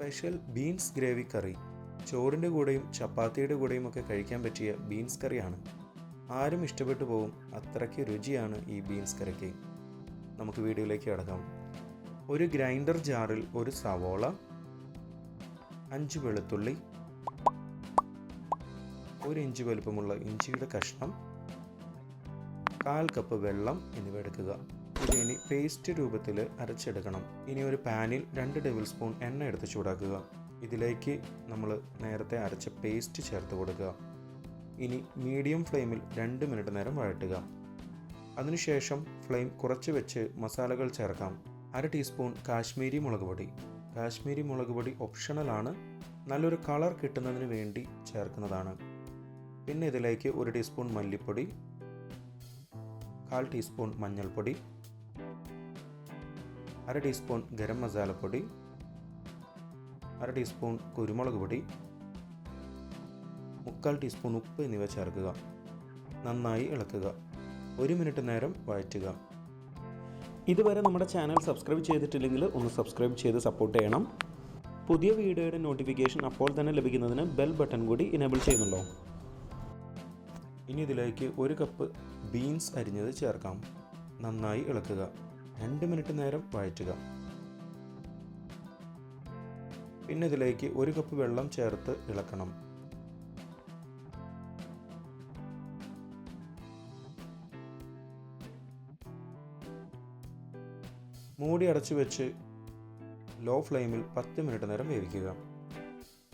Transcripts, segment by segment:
Special beans gravy കറി. ചോറിന്റെ കൂടെയും ചപ്പാത്തിയുടെ കൂടെയും ഒക്കെ കഴിക്കാൻ പറ്റിയ ബീൻസ് കറിയാണ്. ആരും ഇഷ്ടപ്പെട്ടു പോകും അത്രയ്ക്ക് രുചിയാണ് ഈ ബീൻസ് കറിക്ക്. നമുക്ക് വീഡിയോയിലേക്ക് കടക്കാം. ഒരു ഗ്രൈൻഡർ ജാറിൽ ഒരു സവോള അഞ്ച് വെളുത്തുള്ളി ഒരു ഇഞ്ച് വലുപ്പമുള്ള ഇഞ്ചിയുടെ കഷ്ണം കാൽ കപ്പ് വെള്ളം എന്നിവ എടുക്കുക. ഇത് ഇനി പേസ്റ്റ് രൂപത്തിൽ അരച്ചെടുക്കണം. ഇനി ഒരു പാനിൽ രണ്ട് ടേബിൾ സ്പൂൺ എണ്ണ എടുത്ത് ചൂടാക്കുക. ഇതിലേക്ക് നമ്മൾ നേരത്തെ അരച്ച പേസ്റ്റ് ചേർത്ത് കൊടുക്കുക. ഇനി മീഡിയം ഫ്ലെയിമിൽ രണ്ട് മിനിറ്റ് നേരം വഴട്ടുക അതിനുശേഷം ഫ്ലെയിം കുറച്ച് വെച്ച് മസാലകൾ ചേർക്കാം. അര ടീസ്പൂൺ കാശ്മീരി മുളക് പൊടി. കാശ്മീരി മുളക് പൊടി ഓപ്ഷണലാണ് നല്ലൊരു കളർ കിട്ടുന്നതിന് വേണ്ടി ചേർക്കുന്നതാണ്. പിന്നെ ഇതിലേക്ക് ഒരു ടീസ്പൂൺ മല്ലിപ്പൊടി കാൽ ടീസ്പൂൺ മഞ്ഞൾപ്പൊടി അര ടീസ്പൂൺ ഗരം മസാലപ്പൊടി അര ടീസ്പൂൺ കുരുമുളക് പൊടി മുക്കാൽ ടീസ്പൂൺ ഉപ്പ് എന്നിവ ചേർക്കുക. നന്നായി ഇളക്കുക. ഒരു മിനിറ്റ് നേരം വഴറ്റുക. ഇതുവരെ നമ്മുടെ ചാനൽ സബ്സ്ക്രൈബ് ചെയ്തിട്ടില്ലെങ്കിൽ ഒന്ന് സബ്സ്ക്രൈബ് ചെയ്ത് സപ്പോർട്ട് ചെയ്യണം. പുതിയ വീഡിയോയുടെ നോട്ടിഫിക്കേഷൻ അപ്പോൾ തന്നെ ലഭിക്കുന്നതിന് ബെൽ ബട്ടൺ കൂടി ഇനേബിൾ ചെയ്യുന്നുണ്ടോ? ഇനി ഇതിലേക്ക് ഒരു കപ്പ് ബീൻസ് അരിഞ്ഞത് ചേർക്കാം. നന്നായി ഇളക്കുക. രണ്ട് മിനിറ്റ് നേരം വഴറ്റുക. പിന്നെ ഇതിലേക്ക് ഒരു കപ്പ് വെള്ളം ചേർത്ത് ഇളക്കണം. മൂടി അടച്ചു വെച്ച് ലോ ഫ്ലെയിമിൽ പത്ത് മിനിറ്റ് നേരം വേവിക്കുക.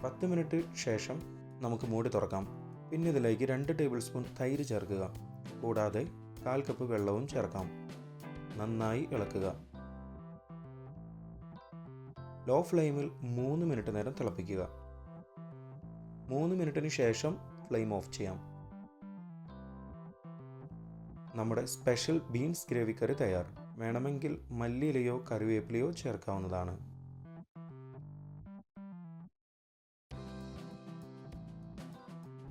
പത്ത് മിനിറ്റ് ശേഷം നമുക്ക് മൂടി തുറക്കാം. പിന്നെ ഇതിലേക്ക് രണ്ട് ടേബിൾ സ്പൂൺ തൈര് ചേർക്കുക. കൂടാതെ കാൽ കപ്പ് വെള്ളവും ചേർക്കാം. നന്നായി ഇളക്കുക. ലോ ഫ്ലെയിമിൽ മൂന്ന് മിനിറ്റ് നേരം തിളപ്പിക്കുക. മൂന്ന് മിനിറ്റിന് ശേഷം ഫ്ലെയിം ഓഫ് ചെയ്യാം. നമ്മുടെ സ്പെഷ്യൽ ബീൻസ് ഗ്രേവി കറി തയ്യാർ. വേണമെങ്കിൽ മല്ലിയിലയോ കറിവേപ്പിലയോ ചേർക്കാവുന്നതാണ്.